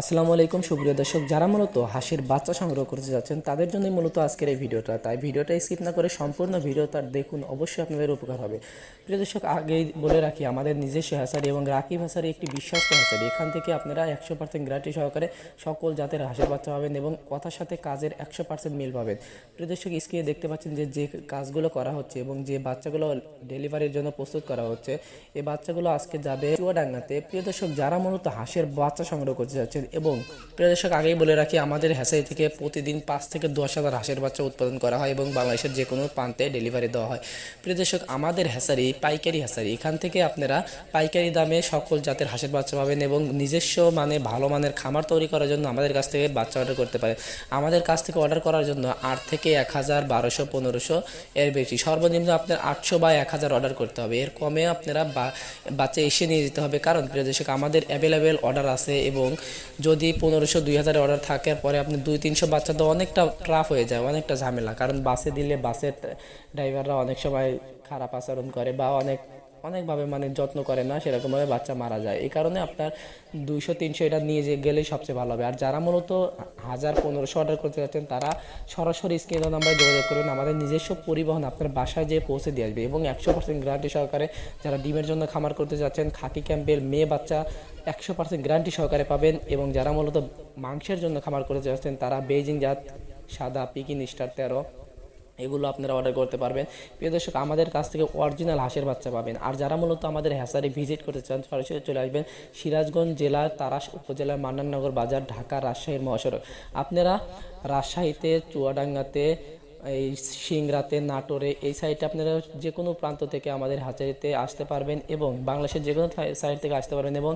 আসসালামু আলাইকুম, সুপ্রিয় দর্শক। যারা মূলত হাঁসের বাচ্চা সংগ্রহ করতে যাচ্ছেন, তাদের জন্যই মূলত আজকের এই ভিডিওটা। তাই ভিডিওটা স্কিপ না করে সম্পূর্ণ ভিডিওটা দেখুন, অবশ্যই আপনাদের উপকার হবে। প্রিয় দর্শক, আগেই বলে রাখি, আমাদের নিজস্ব হ্যাসারি এবং রাকিব হ্যাসারি একটি বিশ্বস্ত হ্যাসারি। এখান থেকে আপনারা একশো পার্সেন্ট গ্যারান্টি সহকারে সকল জাতের হাঁসের বাচ্চা পাবেন এবং কথার সাথে কাজের একশো পার্সেন্ট মিল পাবেন। প্রিয় দর্শক, স্ক্রিনে দেখতে পাচ্ছেন যে যে কাজগুলো করা হচ্ছে এবং যে বাচ্চাগুলো ডেলিভারির জন্য প্রস্তুত করা হচ্ছে এই বাচ্চাগুলো আজকে যাবে চুয়াডাঙ্গাতে। প্রিয় দর্শক, যারা মূলত হাঁসের বাচ্চা সংগ্রহ করতে যাচ্ছেন এবং প্রিয় দর্শক, আগেই বলে রাখি, আমাদের হ্যাসারি থেকে প্রতিদিন পাঁচ থেকে দশ হাজার হাঁসের বাচ্চা উৎপাদন করা হয় এবং বাংলাদেশের যে কোনো প্রান্তে ডেলিভারি দেওয়া হয়। প্রিয় দর্শক, আমাদের হ্যাসারি, পাইকারি হ্যাসারি, এখান থেকে আপনারা পাইকারি দামে সকল জাতের হাঁসের বাচ্চা পাবেন এবং নিজস্ব মানে ভালো মানের খামার তৈরি করার জন্য আমাদের কাছ থেকে বাচ্চা অর্ডার করতে পারেন। আমাদের কাছ থেকে অর্ডার করার জন্য আট থেকে এক হাজার, বারোশো, পনেরোশো এর বেশি। সর্বনিম্ন আপনার আটশো বা এক হাজার অর্ডার করতে হবে। এর কমে আপনারা বাচ্চা এসে নিয়ে যেতে হবে। কারণ প্রিয় দর্শক, আমাদের অ্যাভেলেবেল অর্ডার আছে এবং যদি পনেরোশো, দুই হাজারের অর্ডার থাকে, পরে আপনি দুই, তিনশো বাচ্চা তো অনেকটা ট্রাফ হয়ে যায়, অনেকটা ঝামেলা। কারণ বাসে দিলে বাসের ড্রাইভাররা অনেক সময় খারাপ আচরণ করে বা অনেক অনেকভাবে মানে যত্ন করে না, সেরকমভাবে বাচ্চা মারা যায়। এই কারণে আপনার দুইশো, তিনশো এটা নিয়ে যে গেলেই সবচেয়ে ভালো হবে। আর যারা মূলত হাজার পনেরোশো অর্ডার করতে যাচ্ছেন, তারা সরাসরি স্ক্রিনের নাম্বারে যোগাযোগ করবেন। আমাদের নিজস্ব পরিবহন আপনার বাসায় যেয়ে পৌঁছে দিয়ে আসবে এবং একশো পার্সেন্ট গ্যারান্টি সহকারে যারা ডিমের জন্য খামার করতে যাচ্ছেন, খাকি ক্যাম্পের মেয়ে বাচ্চা একশো পার্সেন্ট গ্যারান্টি সহকারে পাবেন এবং যারা মূলত মাংসের জন্য খামার করতে যাচ্ছেন, তারা বেজিং জাত, সাদা পিকিন স্টার তেরো এগুলো আপনারা অর্ডার করতে পারবেন। প্রিয় দর্শক, আমাদের কাছ থেকে অরিজিনাল হাঁসের বাচ্চা পাবেন। আর যারা মূলত আমাদের হ্যাসারি ভিজিট করতে চান সরাসরি চলে আসবেন সিরাজগঞ্জ জেলার তারাস উপজেলার মান্নাননগর বাজার, ঢাকা রাজশাহীর মহাসড়ক। আপনারা রাজশাহীতে, চুয়াডাঙ্গাতে এই সিংরাতে, নাটোরে, এই সাইডে আপনারা যে কোনো প্রান্ত থেকে আমাদের হাজারিতে আসতে পারবেন এবং বাংলাদেশের যে কোনো সাইড থেকে আসতে পারবেন এবং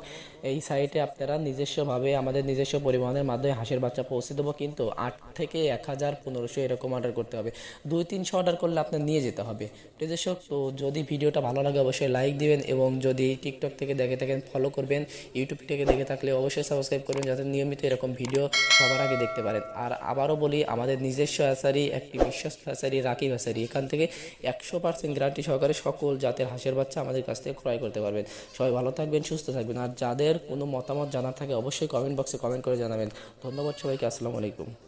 এই সাইটে আপনারা নিজস্বভাবে আমাদের নিজস্ব পরিবহনের মাধ্যমে হাঁসের বাচ্চা পৌঁছে দেবো। কিন্তু আট থেকে এক হাজার পনেরোশো এরকম অর্ডার করতে হবে। দুই তিনশো অর্ডার করলে আপনার নিয়ে যেতে হবে। দর্শক, তো যদি ভিডিওটা ভালো লাগে অবশ্যই লাইক দিবেন এবং যদি টিকটক থেকে দেখে থাকেন ফলো করবেন। ইউটিউব থেকে দেখে থাকলে অবশ্যই সাবস্ক্রাইব করবেন যাতে নিয়মিত এরকম ভিডিও সবার আগে দেখতে পারেন। আর আবারও বলি, আমাদের নিজস্ব অ্যাসারি একটি বিশ্বস্ত ফ্যাসারি রাকিব ফ্যাসারি এখান থেকে একশো পার্সেন্ট গ্যারান্টি সহকারে সকল জাতের হাঁসের বাচ্চা আমাদের কাছ থেকে ক্রয় করতে পারবেন। সবাই ভালো থাকবেন, সুস্থ থাকবেন। আর যাদের কোনো মতামত জানার থাকে অবশ্যই কমেন্ট বক্সে কমেন্ট করে জানাবেন। ধন্যবাদ সবাইকে, আসসালামু আলাইকুম।